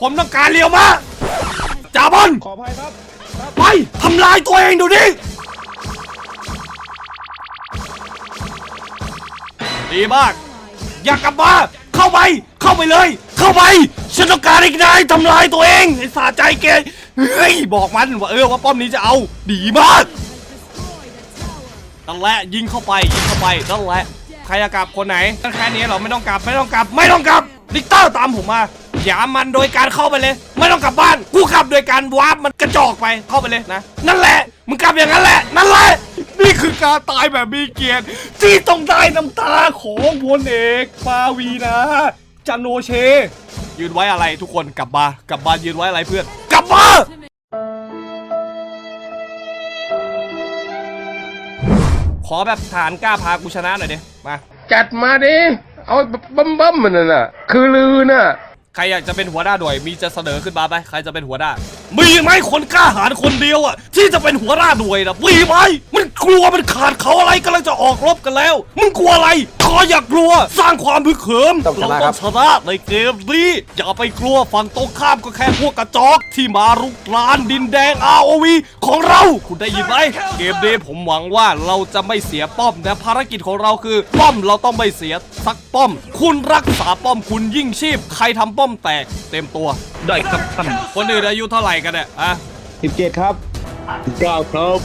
ผมต้องการเลี้ยวมาจ่าบอลขออภัยครับไปทำลายตัวเองดูดิดีมาก อยากกลับมา เข้าไป เข้าไปเลย เข้าไปฉันต้องการให้นายทำลายตัวเองไอ้สาใจแกเฮ้ยบอกมันว่าเออว่าป้อมนี้จะเอา ดีมาก นั่นแหละยิงเข้าไปยิงเข้าไปนั่นแหละใครจะกลับคนไหนแค่นี้เหราไม่ต้องกลับไม่ต้องกลับ ไม่ต้องกลับลิกเตอร์ตามผมมา อย่ามันโดยการเข้าไปเลย ไม่ต้องกลับบ้านกูขับโดยการวาร์ปมันกระจอกไปเข้าไปเลยนะ นั่นแหละมึงกลับอย่างนั้นแหละนั่นแหละนี่คือการตายแบบมีเกียรติที่ต้องได้น้ำตาของพลเอกปาวีนะจันโนเช ยืนไว้อะไรทุกคนกลับมากลับมายืนไว้อะไรเพื่อนกลับมาขอแบบฐานกล้าพากูชนะหน่อยดิมาจัดมาดิเอาบัมบัมมันน่ะ คือลือน่ะ ใครอยากจะเป็นหัวหน้าหน่วยมีจะเสนอขึ้นมาไหมใครจะเป็นหัวหน้า มีไหมคนกล้าหาญคนเดียวอะที่จะเป็นหัวหน้าหน่วยนะมีไหมมันกลัวมันขาดเขาอะไรกำลังจะออกรบกันแล้ว มึงกลัวอะไร ขออย่ากลัว สร้างความพึกเขิมต้องชเรานะต้ครัอบ งชนะในเกมนี้ อย่าไปกลัวฝั่งตรงข้ามก็แค่พวกกระจอกที่มารุกรานดินแดง ROV ของเรา คุณได้ยินไหมเกมนี้ผมหวังว่าเราจะไม่เสียป้อมแต่ภารกิจของเราคือ ป้อมเราต้องไม่เสียสักป้อม คุณรักษาป้อมคุณยิ่งชีพ ใครทำป้อมแตกเต็มตัว ได้ครับท่านคนอื่นอายุเท่าไหร่กันเนี่ยอะ สิบเจ็ดครับสิบเก้าครับ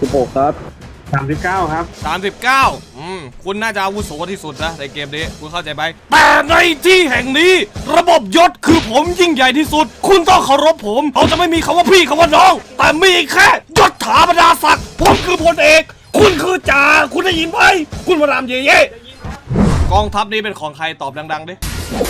สิบหกครับ สามสิบเก้าครับสามสิบเก้าอืมคุณน่าจะอาวุโสที่สุดนะในเกมนี้ คุณเข้าใจไหมแต่ในที่แห่งนี้ ระบบยศคือผมยิ่งใหญ่ที่สุด คุณต้องเคารพผมเราจะไม่มีคำว่าพี่คำว่าน้อง แต่มีแค่ยศถาบรรดาศักดิ์ผมคือพลเอก คุณคือจ่าคุณได้ยินไหมคุณพระรามเย่เย่ กองทัพนี้เป็นของใครตอบดังๆดิ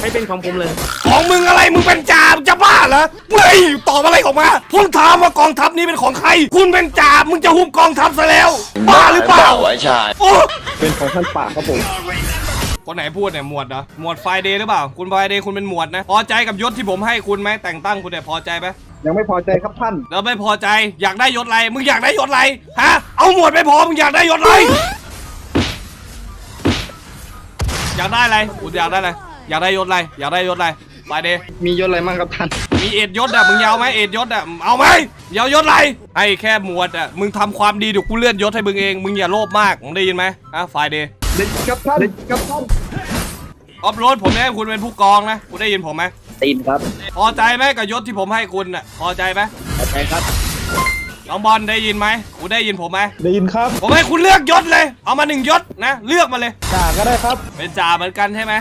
ให้เป็นของผมเลย ของมึงอะไรมึงเป็นจ่ามึงจะบ้าเหรอเฮ้ยตอบอะไรออกมาผมถามว่ากองทัพนี้เป็นของใคร คุณเป็นจ่ามึงจะหุบกองทัพซะแล้วบ้าหรือเปล่าไอ้ชายโอ้เป็นของท่านป่าครับผม คนไหนพูดเนี่ยหมวดเหรอหมวดไฟเดย์หรือเปล่า คุณไฟเดย์คุณเป็นหมวดนะ พอใจกับยศที่ผมให้คุณไหมแต่งตั้งคุณเนี่ยพอใจไหมยังไม่พอใจครับท่าน แล้วไม่พอใจอยากได้ยศอะไรมึงอยากได้ยศอะไรฮะเอาหมวดไม่พอมึงอยากได้ยศอะไร อยากได้อะไรคุณอยากได้อะไรอยากได้ยศอะไรอยากได้ยศอะไรไฟเดย์มียศอะไรมั่งครับท่าน มีเอ็ดยศอะมึงยาวไหมเอ็ดยศอะเอาไหมยาวยศอะไรให้แค่หมวดอะมึงทำความดีเดี๋ยวกูเลื่อนยศให้มึงเองมึงอย่าโลภมากมึงได้ยินไหมฮะไฟเดย์เด็กครับท่านเด็กครับท่านออฟโรดผมให้คุณเป็นผู้กองนะคุณได้ยินผมไหมตีนครับ พอใจไหมกับยศที่ผมให้คุณน่ะพอใจไหมพอใจครับ น้องบอลได้ยินไหมคุณได้ยินผมไหมได้ยินครับ ผมให้คุณเลือกยศเลย เอามาหนึ่งยศนะ เลือกมาเลย จ่าก็ได้ครับ เป็นจ่าเหมือนกันใช่ไหม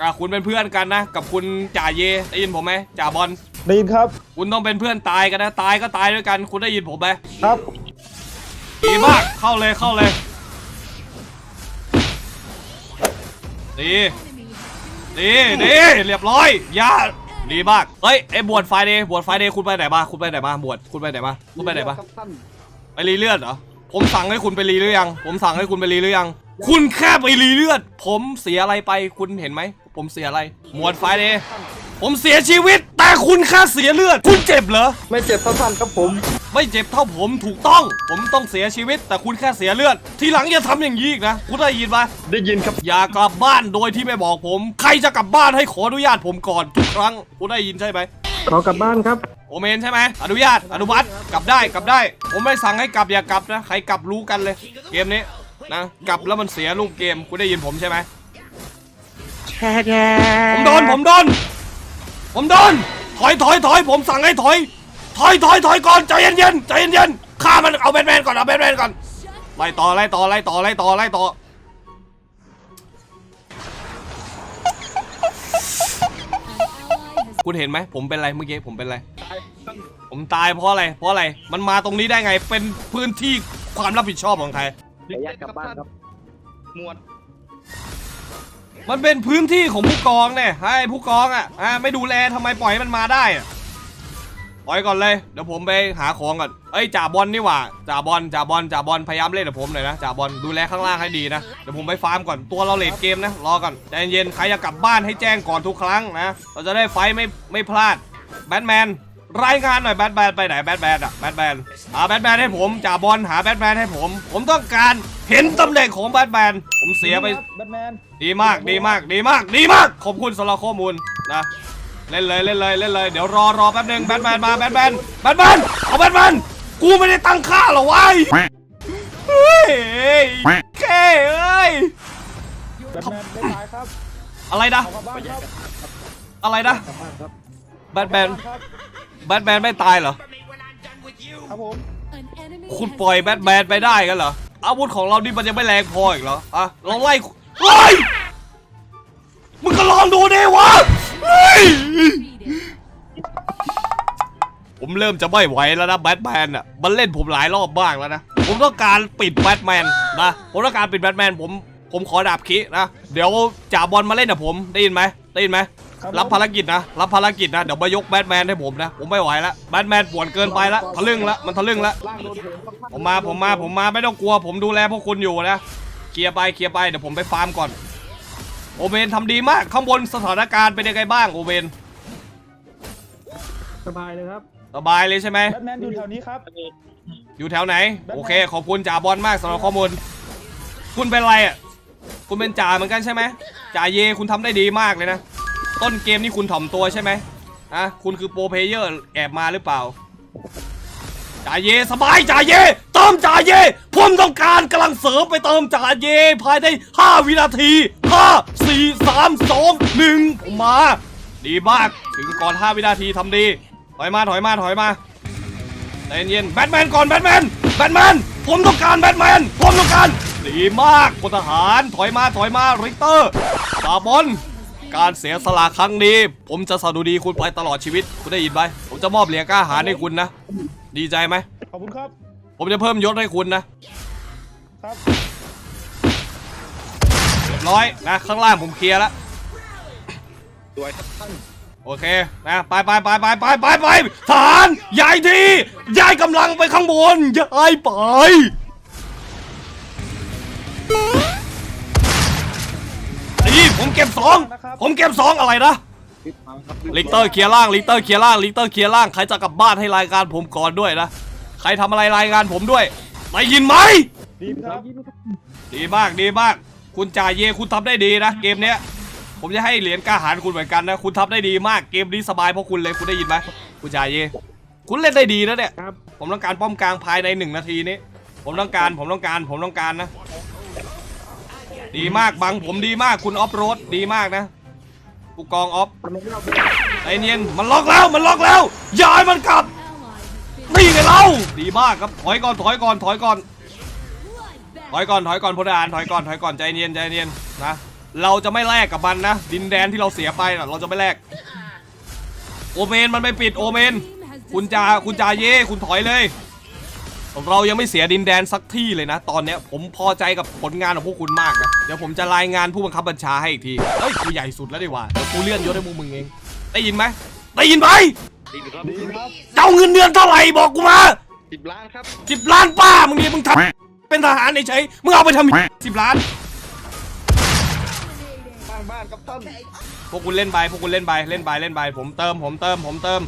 อ่าคุณเป็นเพื่อนกันนะ กับคุณจ่าเย ได้ยินผมไหมจ่าบอล ได้ยินครับ คุณต้องเป็นเพื่อนตายกันนะ ตายก็ตายด้วยกัน คุณได้ยินผมไหมครับ ดีมาก เข้าเลย เข้าเลย ดี ดี ดี เรียบร้อย อย่า ดีมากเฮ้ยไอ้บวชไฟเดย์บวชไฟเดย์คุณไปไหนมาคุณไปไหนมาบวชคุณไปไหนมาคุณไปไหนมาไปรีเลือดเหรอผมสั่งให้คุณไปรีหรือยัง ผมสั่งให้คุณไปรีหรือยัง คุณแค่ไปรีเลือด ผมเสียอะไรไปคุณเห็นไหม ผมเสียอะไร หมวดไฟเดย์ผมเสียชีวิต แต่คุณแค่เสียเลือด คุณเจ็บเหรอ ไม่เจ็บเท่าท่านครับผม ไม่เจ็บเท่าผมถูกต้อง ผมต้องเสียชีวิต แต่คุณแค่เสียเลือด ทีหลังอย่าทำอย่างนี้อีกนะ คุณได้ยินปะได้ยินครับ อย่ากลับบ้านโดยที่ไม่บอกผม ใครจะกลับบ้านให้ขออนุญาตผมก่อนทุกครั้ง คุณได้ยินใช่ไหม ขอกลับบ้านครับ โอเมนใช่ไหม อนุญาต อนุมัติ กลับได้ กลับได้ ผมไม่สั่งให้กลับอย่ากลับนะ ใครกลับรู้กันเลย เกมนี้นะ กลับแล้วมันเสียรูปเกม คุณได้ยินผมใช่ไหมผมโดน ผมโดน ผมโดน ถอย ถอย ถอย ผมสั่งให้ถอย ถอยถอยถอยก่อนใจเย็นเย็นๆใจเย็นเย็นๆฆ่ามันเอาแบทแมนก่อนเอาแบทแมนก่อนไล่ต่อไล่ต่อไล่ต่อไล่ต่อไล่ต่อคุณเห็นไหมผมเป็นอะไรเมื่อกี้ผมเป็นอะไร ผมตายเพราะอะไร เพราะอะไรมันมาตรงนี้ได้ไงเป็นพื้นที่ความรับผิดชอบของใครขออนุญาตกลับบ้านครับ หมวดมันเป็นพื้นที่ของผู้กองเนี่ยให้ผู้กองอะอ่าไม่ดูแลทำไมปล่อยให้มันมาได้อะ ปล่อยก่อนเลยเดี๋ยวผมไปหาของก่อนเอ้ยจ่าบอลนี่หว่าจ่าบอลจ่าบอลจ่าบอลพยายามเล่นกับผมหน่อยนะจ่าบอลดูแลข้างล่างให้ดีนะเดี๋ยวผมไปฟาร์มก่อนตัวเราเลดเกมนะรอก่อนใจเย็นๆใครจะกลับบ้านให้แจ้งก่อนทุกครั้งนะเราจะได้ไฟท์ไม่ไม่พลาดแบทแมนรายงานหน่อยแบทแมนไปไหนแบทแมนอะแบทแมนหาแบทแมนให้ผมจ่าบอลหาแบทแมนให้ผม ผมต้องการเห็นตำแหน่งของแบทแมนผมเสียไปแบทแมนดีมากดีมากดีมากดีมากขอบคุณสำหรับข้อมูลนะ เล่นเลยเล่นเลยเล่นเลยเดี๋ยวรอรอแป๊บหนึงแบทแมนมาแบทแมนแบทแมนเอาแบทแมนกูไม่ได้ตั้งค่าหรอวะเฮ้ยแค่เอ้ยแบทแมนไม่ตายครับอะไรนะออกมาบ้านครับอะไรนะกลับบ้านครับแบทแมนครับแบทแมนไม่ตายเหรอครับผมคุณปล่อยแบทแมนไปได้กันเหรออาวุธของเรานี่มันยังไม่แรงพออีกเหรออะเราไล่เฮ้ยมึงก็ลองดูดิ เริ่มจะไม่ไหวแล้วนะแบทแมนอะมันเล่นผมหลายรอบบ้างแล้วนะผมต้องการปิดแบทแมนนะผมต้องการปิดแบทแมนผมผมขอดาบคินะเดี๋ยวจ่าบอลมาเล่นกับผมได้ยินไหมได้ยินไหมครับรับภารกิจนะรับภารกิจนะเดี๋ยวมายกแบทแมนให้ผมนะผมไม่ไหวแล้วแบทแมนปวดเกินไปแล้วทะลึ่งแล้วมันทะลึ่งแล้วล่างโดนผมครับผมมาผมมาผมมาไม่ต้องกลัว ผมดูแลพวกคุณอยู่นะเคลียร์ไปเคลียร์ไปเดี๋ยวผมไปฟาร์มก่อน โอเวนทำดีมากข้างบนสถานการณ์เป็นยังไงบ้างโอเวนสบายเลยครับ สบายเลยใช่ไหม แบทแมนอยู่แถวนี้ครับ อยู่แถวไหน โอเค ขอบคุณจ่าบอลมากสำหรับข้อมูล คุณเป็นอะไรอะ คุณเป็นจ่าเหมือนกันใช่ไหมจ่าเยคุณทำได้ดีมากเลยนะ ต้นเกมนี่คุณถ่อมตัวใช่ไหมอะคุณคือโปรเพลเยอร์แอบมาหรือเปล่า จ่าเยสบายจ่าเยเติมจ่าเยผมต้องการกำลังเสริมไปเติมจ่าเยภายใน 5 วินาที 5 4 3 2 1ผมมา ดีมาก ถึงก่อน 5 วินาทีทำดี ถอยมาถอยมาถอยมาใจเย็นๆแบทแมนก่อนแบทแมนแบทแมนผมต้องการแบทแมนผมต้องการดีมากพลทหารถอยมาถอยมาริกเตอร์ตาบอลการเสียสละครั้งนี้ ผมจะสะดุดีคุณไปตลอดชีวิต คุณได้ยินไหมผมจะมอบเหรียญกล้าหาญให้คุณนะ ดีใจไหมขอบคุณครับ ผมจะเพิ่มยศให้คุณนะ ครับเรียบร้อยนะ ข้างล่างผมเคลียร์แล้วสวยครับท่าน โอเคนะไปไปไปไปไปไปไปทหารย้ายทีย้ายกำลังไปข้างบนย้ายไปนี่ผมเก็บสองผมเก็บสองอะไรนะปิดฟังครับลิกเตอร์เคลียร์ล่างลิกเตอร์เคลียร์ล่างลิกเตอร์เคลียร์ล่างใครจะกลับบ้านให้รายการผมก่อนด้วยนะใครทำอะไรรายงานผมด้วยได้ยินไหมดีครับดีมากดีมาก คุณจ่าเยคุณทำได้ดีนะเกมเนี้ย ผมจะให้เหรียญกล้าหาญคุณเหมือนกันนะ คุณทำได้ดีมากเกมนี้สบายเพราะคุณเลยคุณได้ยินไหมคุณจ่าเยคุณเล่นได้ดีนะเนี่ยครับผมต้องการป้อมกลางภายในหนึ่งนาทีนี้ ผมต้องการผมต้องการผมต้องการนะ ดีมากบังผมดีมากคุณออฟโรดดีมากนะผู้กองออฟใจเย็นมันล็อกแล้วมันล็อกแล้วอย่าให้มันกลับนี่ไงเราดีมากครับถอยก่อนถอยก่อนถอยก่อนถอยก่อนถอยก่อนพลทหารถอยก่อนถอยก่อนใจเย็นใจเย็นนะ เราจะไม่แลกกับมันนะ ดินแดนที่เราเสียไปน่ะเราจะไม่แลกโอเมนมันไม่ปิดโอเมน คุณจาคุณจาเย่คุณถอยเลย เรายังไม่เสียดินแดนสักที่เลยนะ ตอนเนี้ยผมพอใจกับผลงานของพวกคุณมากนะ เดี๋ยวผมจะรายงานผู้บังคับบัญชาให้อีกที เฮ้ยกูใหญ่สุดแล้วดีกว่าเดี๋ยวกูเลื่อนยศให้มึงมึงเอง ได้ยินไหมได้ยินไหมดีครับดีครับเจ้าเงินเดือนเท่าไหร่บอกกูมาสิบล้านครับสิบล้านป้ามึงนี่มึงทำเป็นทหารเฉยๆมึงเอาไปทำสิบล้านสร้างบ้านครับท่านพวกคุณเล่นไปพวกคุณเล่นไปเล่นไปเล่นไปผมเติมผมเติมผมเติม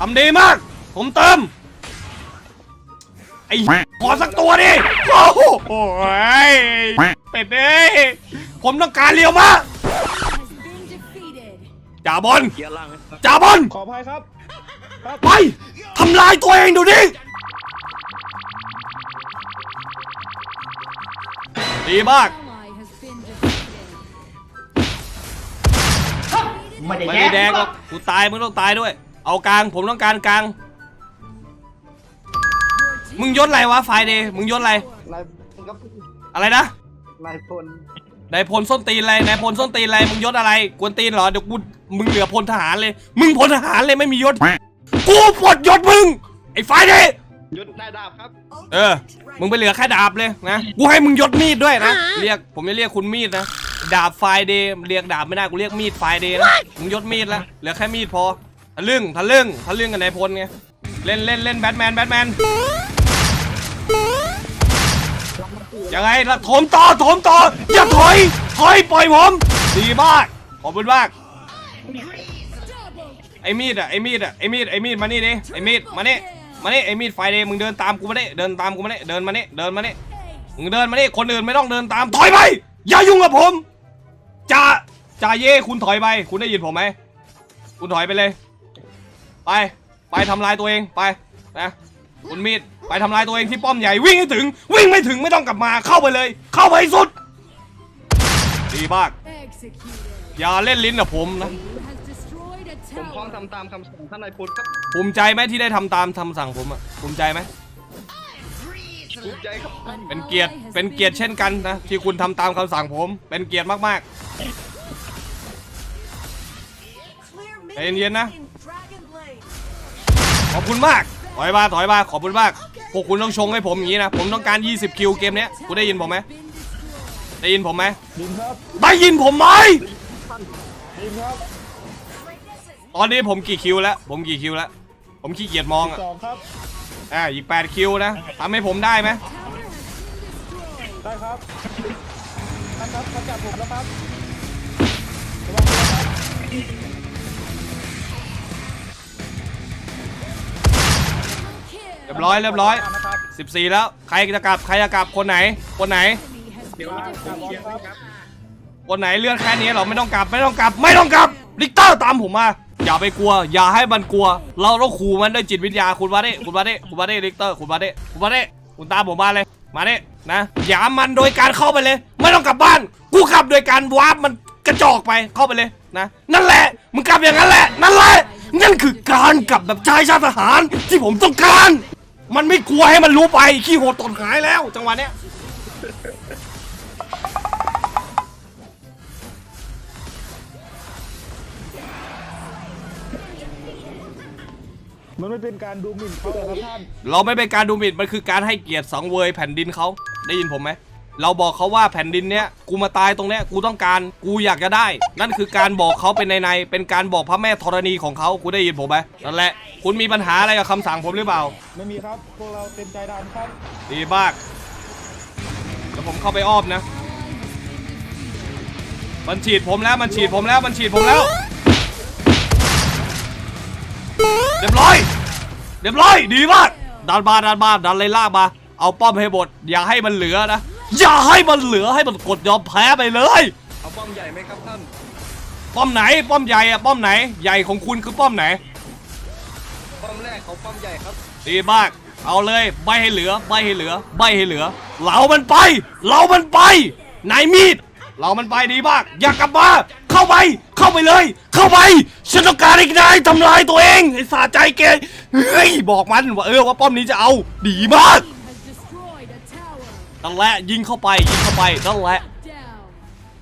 ทำดีมาก ผมเติมไอ้ขอสักตัวดิโอ้โหโอ้ยเป็ดเอ้ยผมต้องการเลียวมาจ่าบอลเกียร์ล่างครับจ่าบอลขออภัยครับครับไปทำลายตัวเองดูดิดีมาก ไม่ได้ไม่แย่ได้แดงหรอกกูตายมึงต้องตายด้วย เอากลางผมต้องการกลาง มึงยศอะไรวะไฟเดย์มึงยศอะไร นายครับอะไรนะนายพลนายพลส้นตีนอะไรนายพลส้นตีนอะไรมึงยศอะไร กวนตีนเหรอเดี๋ยวกูมึงเหลือพลทหารเลย มึงพลทหารเลยไม่มียศ กูปลดยศมึงไอ้ไฟเดย์ยุดนายดาบครับเออ มึงไปเหลือแค่ดาบเลยนะ กูให้มึงยศมีดด้วยนะ เรียกผมจะเรียกคุณมีดนะ ดาบไฟเดย์เรียกดาบไม่ได้กูเรียกมีดไฟเดย์นะมึงยศมีดแล้วเหลือแค่มีดพอทะลึ่งทะลึ่งทะลึ่งกับนายพลไงเล่นเล่นเล่นแบทแมนแบทแมนยังไงล่ะโถมต่อโถมต่ออย่าถอย ถอยปล่อยผมดีมากขอบคุณมากไอ้มีดอะไอ้มีดอะไอ้มีดไอ้มีดมานี่ดิไอ้มีดมานี่มานี่ไอ้มีดไฟเดย์มึงเดินตามกูมานี่เดินตามกูมานี่เดินมานี่เดินมานี่มึงเดินมานี่คนอื่นไม่ต้องเดินตามถอยไปอย่ายุ่งกับผม จ่าจ่าเย่คุณถอยไป คุณได้ยินผมไหม คุณถอยไปเลย ไป ไปทำลายตัวเองไปนะคุณมีดไปทำลายตัวเองที่ป้อมใหญ่วิ่งให้ถึง วิ่งไม่ถึงไม่ต้องกลับมาเข้าไปเลย เข้าไปให้สุด ดีมาก Executed. อย่าเล่นลิ้นกับผมนะ Has destroyed a ผมพร้อม tower. ทำตามคำสั่งท่านนายพลครับ ภูมิใจไหมที่ได้ทำตามคำสั่งผมอะภูมิใจไหม ภูมิใจครับ เป็นเกียรติ เป็นเกียรติเช่นกันนะ ที่คุณทำตามคำสั่งผม เป็นเกียรติมากใจเย็นๆนะ ขอบคุณมาก ถอยมาถอยมาขอบคุณมาก พวกคุณต้องชงให้ผมอย่างนี้นะ ผมต้องการ 20 คิวเกมเนี้ยคุณได้ยินผมไหมได้ยินผมไหมดินครับ ได้ยินผมไหมดินครับ ตอนนี้ผมกี่คิวแล้ว ผมกี่คิวแล้ว ผมขี้เกียจมองอะสองครับ อ่าอีก 8 คิวนะทำให้ผมได้ไหม Tower has been destroyed. ได้ครับท่านครับเขาจับผมแล้วครับ Kill. เรียบร้อยเรียบร้อย นะครับ14 แล้ว ใครจะกลับใครจะกลับคนไหน คนไหน Enemy has been จับ defeated. ผมครับ คนไหนเลื่อนแค่นี้เหรอไม่ต้องกลับไม่ต้องกลับ ไม่ต้องกลับลิกเตอร์ตามผมมา อย่าไปกลัว อย่าให้มันกลัว เราต้องขู่มันด้วยจิตวิทยาคุณวาเด้คุณวาเด้คุณวาเด้ลิกเตอร์คุณวาเด้คุณวาเด้คุณตามผมมาเลย มาเด้นะอย่ามันโดยการเข้าไปเลย ไม่ต้องกลับบ้าน กูขับโดยการวาร์ปมันกระจอกไปเข้าไปเลยนะ นั่นแหละมึงกลับอย่างนั้นแหละ นั่นแหละนั่นคือการกลับแบบชายชาติทหารที่ผมต้องการ มันไม่กลัวให้มันรู้ไปขี้โหดตนหายแล้ว จังหวะเนี้ย มันไม่เป็นการดูหมิ่นเขาเลยครับท่านเราไม่เป็นการดูหมิ่นมันคือการให้เกียรติสังเวยแผ่นดินเขาได้ยินผมไหมเราบอกเขาว่าแผ่นดินเนี้ยกูมาตายตรงเนี้ยกูต้องการกูอยากจะได้ นั่นคือการบอกเขาเป็นในในๆเป็นการบอกพระแม่ธรณีของเขากูได้ยินผมไหมนั่นแหละคุณมีปัญหาอะไรกับคำสั่งผมหรือเปล่า ไม่มีครับพวกเราเต็มใจดำครับดีมากเดี๋ยวผมเข้าไปอ้อมนะมันฉีดผมแล้วมันฉีดผมแล้วมันฉีดผมแล้ว เรียบร้อย เรียบร้อย ดีมากดันมาดันมาดันเลยลากมา เอาป้อมให้หมด อย่าให้มันเหลือนะ อย่าให้มันเหลือให้มันกดยอมแพ้ไปเลย เอาป้อมใหญ่ไหมครับท่านป้อมไหน ป้อมใหญ่อะป้อมไหน ใหญ่ของคุณคือป้อมไหน ป้อมแรกเขาป้อมใหญ่ครับ ดีมาก เอาเลยใบให้เหลือใบให้เหลือใบให้เหลือเรามันไปเรามันไป นายมีด เรามันไปดีมาก อย่ากลับมา เข้าไป เข้าไปเลย เข้าไปฉันต้องการให้นายทำลายตัวเองให้สะใจแกเฮ้ยบอกมันว่าเออว่าป้อมนี้จะเอาดีมาก Has destroyed a tower. นั่นแหละยิงเข้าไปยิงเข้าไปนั่นแหละ Down.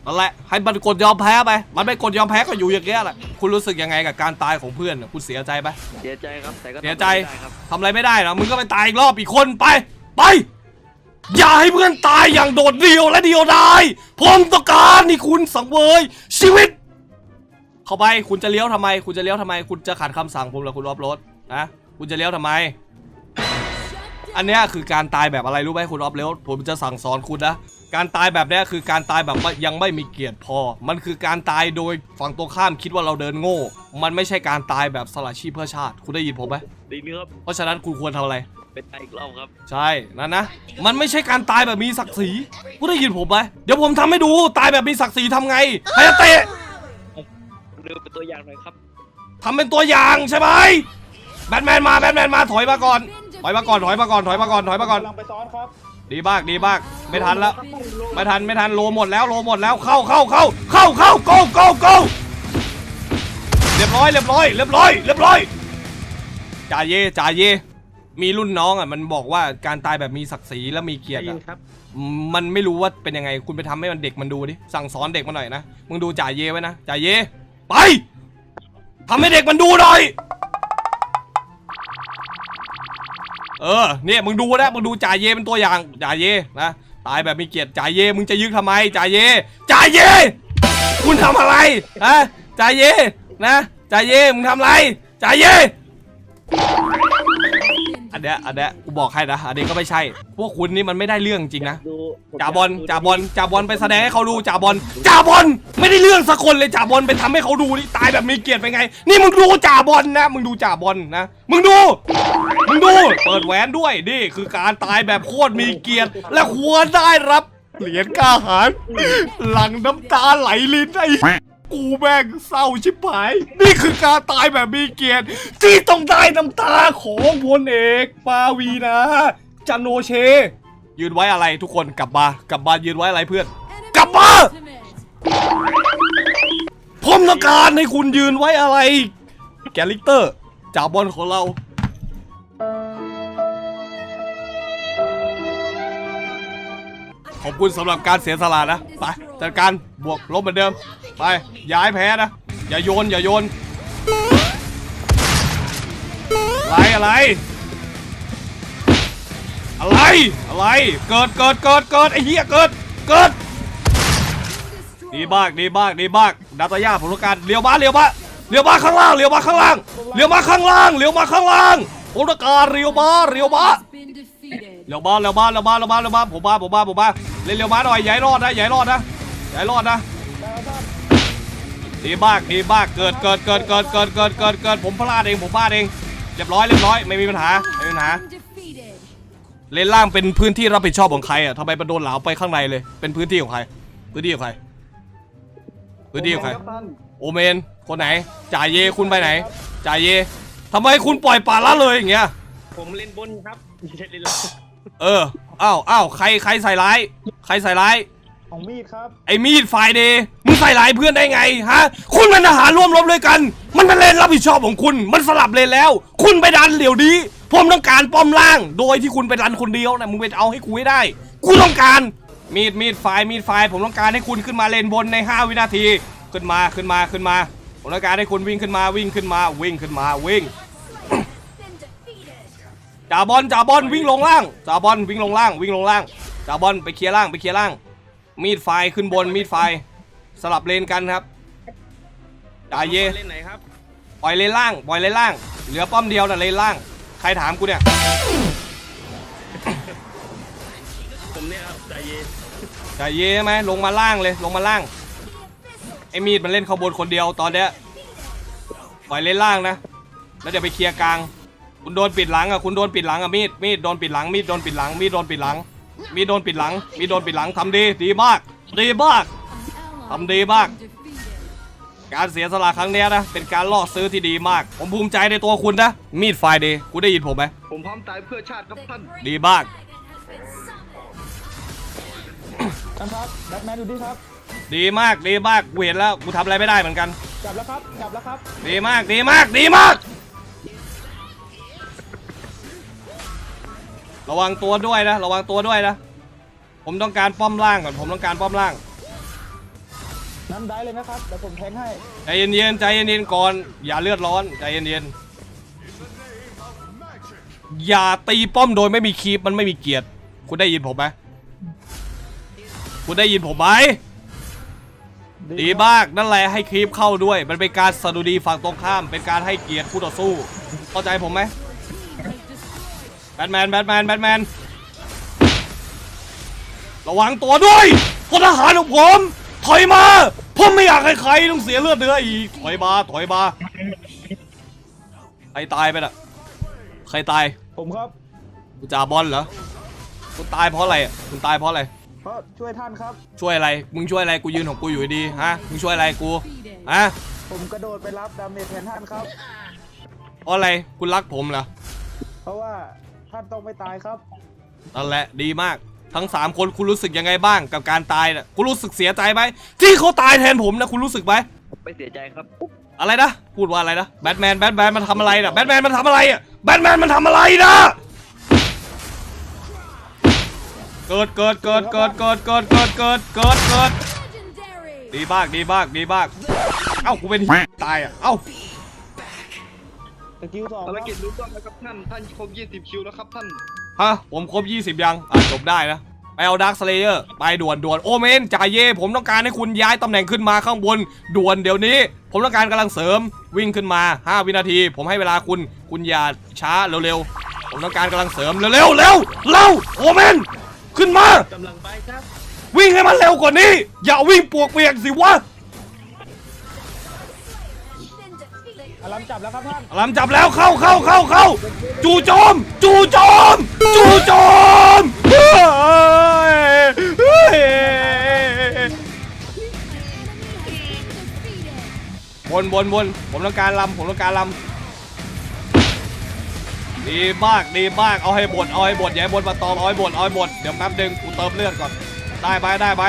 นั่นแหละให้มันกดยอมแพ้ไป มันไม่กดยอมแพ้ก็อยู่อย่างเงี้ยแหละคุณรู้สึกยังไงกับการตายของเพื่อนน่ะคุณเสียใจไหมเสียใจครับแต่ก็เสียใจทำไม่ได้ครับทำอะไรไม่ได้นะมึงก็ไปตายอีกรอบอีกคนไปไป อย่าให้เพื่อนตายอย่างโดดเดี่ยวและเดียวดายผมต้องการนี่คุณสังเวยชีวิต เข้าไปคุณจะเลี้ยวทำไม คุณจะเลี้ยวทำไม คุณจะขัดคำสั่งผมเหรอคุณรอบรถนะคุณจะเลี้ยวทำไม อันเนี้ยคือการตายแบบอะไรรู้ไหมคุณรอบเลี้ยวผมจะสั่งสอนคุณนะการตายแบบเนี้ยคือการตายแบบว่ายังไม่มีเกียรติพอ มันคือการตายโดยฝั่งตรงข้ามคิดว่าเราเดินโง่ มันไม่ใช่การตายแบบสละชีพเพื่อชาติ คุณได้ยินผมไหมดีนี่ครับเพราะฉะนั้นคุณควรทำอะไร เป็นไอีกรอบครับ ใช่นั่นนะ มันไม่ใช่การตายแบบมีศักดิ์ศรีคุณได้ยินผมไหมเดี๋ยวผมทำให้ดูตายแบบมีศักดิ์ศรีทำไงไฮยาเตะดูเป็นตัวอย่างหน่อยครับ ทำเป็นตัวอย่างใช่ไหมแบทแมนมาแบทแมนมาถอยมาก่อนถอยมาก่อนถอยมาก่อนถอยมาก่อนถอยมาก่อน กำลังไปซ้อนครับดีมากดีมากไม่ทันแล้วไม่ทันไม่ทันโลหมดแล้วโลหมดแล้วเข้าเข้าเข้าเข้าเข้า go go go เรียบร้อยเรียบร้อยเรียบร้อยเรียบร้อยจ่าเย่จ่าเย่ มีรุ่นน้องอะมันบอกว่าการตายแบบมีศักดิ์ศรีและมีเกียรติได้ยิอะนครับ มันไม่รู้ว่าเป็นยังไง คุณไปทำให้มันเด็กมันดูดิสั่งสอนเด็กมันหน่อยนะมึงดูจ่าเยไว้นะจ่าเย ไปทำให้เด็กมันดูหน่อย เออเนี่ยมึงดูนะมึงดูจ่าเยเป็นตัวอย่างจ่าเยนะตายแบบมีเกียรติจ่าเยมึงจะยึกทำไมจ่าเยจ่าเย คุณทำอะไรฮะจ่าเยนะจ่าเยมึงทำอะไรจ่าเย อันเนี้ยอันเนี้ยกูบอกให้นะ อันนี้ก็ไม่ใช่ พวกคุณนี่มันไม่ได้เรื่องจริงนะ ดูจ่าบอลจ่าบอล จ่าบอลไปแสดงให้เขาดู จ่าบอล จ่าบอล ไม่ได้เรื่องสักคนเลย จ่าบอลไปทำให้เขาดูนี่ตายแบบมีเกียรติไปไง นี่มึงดูจ่าบอลนะ มึงดูจ่าบอลนะ มึงดู มึงดู เปิดแหวนด้วย นี่คือการตายแบบโคตรมีเกียรติ และควรได้รับ เหรียญกล้าหารหลังน้ำตาไหลลิ้นไอ้ กูแม่งเศร้าชิบหาย นี่คือการตายแบบมีเกียรติที่ต้องได้น้ำตาของพลเอกปาวีนะจันโอเช ยืนไว้อะไรทุกคนกลับมากลับมายืนไว้อะไรเพื่อน กลับมาผมต้องการให้คุณยืนไว้อะไร แกลิกเตอร์จ่าบอลของเรา อบคุณสำหรับการเสียสละนะ ไป จัดการบวกลบเหมือนเดิม ไปย่าให้แพ้นะ อย่าโยน อย่าโยนอะไรอะไร อะไร อะไร เกิดเกิดเกิดเกิดไอ้เหี้ยเกิด เกิด ดีมากดีมากดีมากดาตาย่าผมต้องการเลี้ยวมาเลี้ยวมาเลี้ยวมาข้างล่างเลี้ยวมาข้างล่างเลี้ยวมาข้างล่างเลี้ยวมาข้างล่างผมต้องการเลี้ยวมาเลี้ยวมา เลี้ยวมาเลี้ยวมาเลี้ยวมาเลี้ยวมาเลี้ยวมาผมมาผมมาผมมาเล่นเลี้ยวมาหน่อยอย่าให้รอดนะอย่าให้รอดนะอย่าให้รอดนะดีมากดีมากเกิดเกิดเกิดเกิดเกิดเกิดเกิดเกิดผมพลาดเองผมพลาดเองเรียบร้อยเรียบร้อยไม่มีปัญหาไม่มีปัญหาเลนล่างเป็นพื้นที่รับผิดชอบของใครอะทำไมมันโดนเหลาไปข้างในเลย เป็นพื้นที่ของใคร พื้นที่ของใคร พื้นที่ของใคร โอเมน คนไหน จ่ายเยคุณไปไหน จ่ายเยทำไมคุณปล่อยป่าละเลยอย่างเงี้ย ผมเล่นบนครับไม่ใช่เล่นล่าง เอออ้าวอ้าวใครใครใส่ร้าย ใครใส่ร้าย ของมีดครับไอ้มีดไฟเดย์มึงใส่ร้ายเพื่อนได้ไงฮะ คุณเป็นทหารร่วมรบด้วยกัน มันเป็นเลนรับผิดชอบของคุณ มันสลับเลนแล้ว คุณไปดันเดี๋ยวนี้ผมต้องการป้อมล่าง โดยที่คุณไปดันคนเดียวนะมึงไปเอาให้กูให้ได้ กูต้องการ มีดมีดไฟมีดไฟผมต้องการให้คุณขึ้นมาเลนบนใน 5 วินาที ขึ้นมาขึ้นมาขึ้นมา ผมต้องการให้คุณวิ่งขึ้นมาวิ่งขึ้นมาวิ่งขึ้นมาวิ่ง จ่าบอลจ่าบอลวิ่งลงล่างจ่าบอลวิ่งลงล่าง วิ่งลงล่างจ่าบอลไปเคลียร์ล่างไปเคลียร์ล่าง มีดไฟขึ้นบนมีดไฟ สลับเลนกันครับจ่าเยเล่นไหนครับปล่อยเลนล่างปล่อยเลนล่าง เหลือป้อมเดียวน่ะเลนล่าง ใครถามกูเนี่ยผมเนี่ยครับใจเย็นจ่าเยใช่ไหมลงมาล่างเลยลงมาล่างไอ้มีดมันเล่นเข้าบนคนเดียวตอนเนี้ยปล่อยเลนล่างนะ แล้วเดี๋ยวไปเคลียร์กลาง คุณโดนปิดหลังอะคุณโดนปิดหลังอะมีดมีดโดนปิดหลังมีดโดนปิดหลังมีดโดนปิดหลัง มีดโดนปิดหลัง มีดโดนปิดหลังทำดีดีมากดีมาก Ally ทำดีมาก been defeated. การเสียสละครั้งเนี้ยนะเป็นการล่อซื้อที่ดีมาก ผมภูมิใจในตัวคุณนะมีดไฟเดย์คุณได้ยินผมไหมผมพร้อมตายเพื่อชาติครับท่านดีมากท่านครับแบทแมนอยู่ดีครับ ดีมากดีมากกูเห็นแล้วกูทำอะไรไม่ได้เหมือนกันจับแล้วครับจับแล้วครับ ดีมากดีมากดีมาก ระวังตัวด้วยนะ ระวังตัวด้วยนะ ผมต้องการป้อมล่างก่อน ผมต้องการป้อมล่าง นั้นได้เลยนะครับเดี๋ยวผมแทงให้ใจเย็นๆ ใจเย็นๆ ก่อน อย่าเลือดร้อน ใจเย็นๆ อย่าตีป้อมโดยไม่มีคีปมันไม่มีเกียรติ คุณได้ยินผมไหมคุณได้ยินผมไหมดีมากนั่นแหละให้คลิปเข้าด้วย มันเป็นการสดุดีฝั่งตรงข้าม เป็นการให้เกียรติคู่ต่อสู้ เข้าใจผมไหม แบทแมนแบทแมนแบทแมนระวังตัวด้วยพลทหารของผม ถอยมาผมไม่อยากให้ใครต้องเสียเลือดเนื้ออีกถอยมาถอยมาใครตายไปน่ะใครตายผมครับกูจ่าบอลเหรอคุณตายเพราะอะไรอะคุณตายเพราะอะไรเพราะช่วยท่านครับ ช่วยอะไรมึงช่วยอะไรกูยืนของกูอยู่ดีๆฮะมึงช่วยอะไรกู Defeated. ฮะผมกระโดดไปรับดาเมจแทนท่านครับเพราะอะไรคุณรักผมเหรอเพราะว่า ท่านต้องไม่ตายครับ นั่นแหละดีมาก ทั้ง 3 คนคุณรู้สึกยังไงบ้างกับการตายน่ะคุณรู้สึกเสียใจไหมที่เขาตายแทนผมนะคุณรู้สึกไหมไม่เสียใจครับ อะไรนะพูดว่าอะไรนะแบทแมนแบทแมนมันทำอะไรน่ะแบทแมนมันทำอะไรอะแบทแมนมันทำอะไรนะเกิดเกิดเกิดเกิดเกิดเกิดเกิดเกิดเกิดเกิด Legendary. ดีมากดีมากดีมากเอ้ากูเป็นตายอะเอ้า สกิลสองคภารรับกิจรู้ต้องนะครับท่าน ท่านครบ20คิวแล้วครับท่าน ฮะผมครบ 20 ยัง อะจบได้นะ ไปเอาดาร์คสเลเยอร์ ไปด่วนด่วนโอเมนจ่ายเย่ ผมต้องการให้คุณย้ายตำแหน่งขึ้นมาข้างบน ด่วนเดี๋ยวนี้ ผมต้องการกำลังเสริม วิ่งขึ้นมา 5 วินาที ผมให้เวลาคุณ คุณอย่าช้าเร็วๆ ผมต้องการกำลังเสริมเร็วๆเร็วเร็วโอเมน ขึ้นมา กำลังไปครับ วิ่งให้มันเร็วกว่านี้ อย่าวิ่งปวกเปียกสิวะ อลัมจับแล้วครับท่านลำจับแล้วเข้าเข้าเข้าเข้าจู่โจม จู่โจม จู่โจมเฮ้ยเฮ้ยบนบนบนผมต้องการลำผมต้องการลำดีมากดีมากเอาให้บดเอาให้บดอย่าให้บดมาตอมเอาให้บดเอาให้บดเดี๋ยวแป๊บนึงกูเติมเลือดก่อนได้ไปได้ไป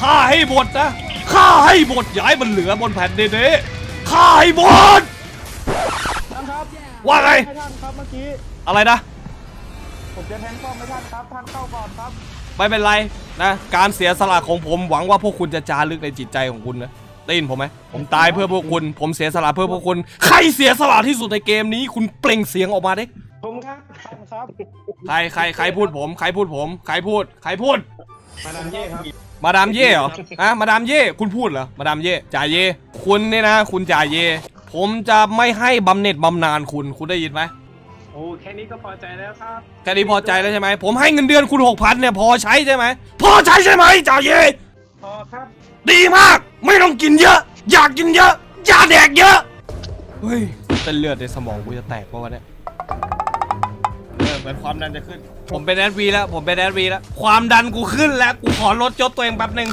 ฆ่าให้บดนะฆ่าให้บดอย่าให้มันเหลือบนแผ่นดินนี้ฆ่าให้บดท่น ว่าไงให้ท่านครับเมื่อกี้ อะไรนะ ผมจะแทงป้อมให้ท่านครับ ท่านเข้าก่อนครับ ไม่เป็นไรนะ การเสียสละของผมหวังว่าพวกคุณจะจารึกในจิตใจของคุณนะได้ยินผมไหมผมตายเพื่อพวกคุณ ผมเสียสละเพื่อพวกคุณ ใครเสียสละที่สุดในเกมนี้ คุณเปล่งเสียงออกมาดิผมครับท่านครับใครใครใครพูดผม ใครพูดผม ใครพูด ใครพูด มาดามเย่ครับ มาดามเย่เหรออะมาดามเย่ คุณพูดเหรอ มาดามเย่ จ่าเย่ คุณเนี่ยนะ คุณจ่าเย่ ผมจะไม่ให้บำเหน็จบำนาญคุณคุณได้ยินไหมโอ้แค่นี้ก็พอใจแล้วครับแค่นี้พอใจแล้วใช่ไหมผมให้เงินเดือนคุณหกพันเนี่ยพอใช้ใช่ไหมพอใช้ใช่ไหมจ่าเย่พอครับ ดีมาก ไม่ต้องกินเยอะ อยากกินเยอะ อย่าแดกเยอะเฮ้ยเส้นเลือดในสมองกูจะแตกเพราะว่าเนี่ยเออเหมือนความดันจะขึ้น ผมเป็นแอดวีแล้ว ผมเป็นแอดวีแล้ว ความดันกูขึ้นแล้ว กูขอลดยศตัวเองแป๊บหนึ่ง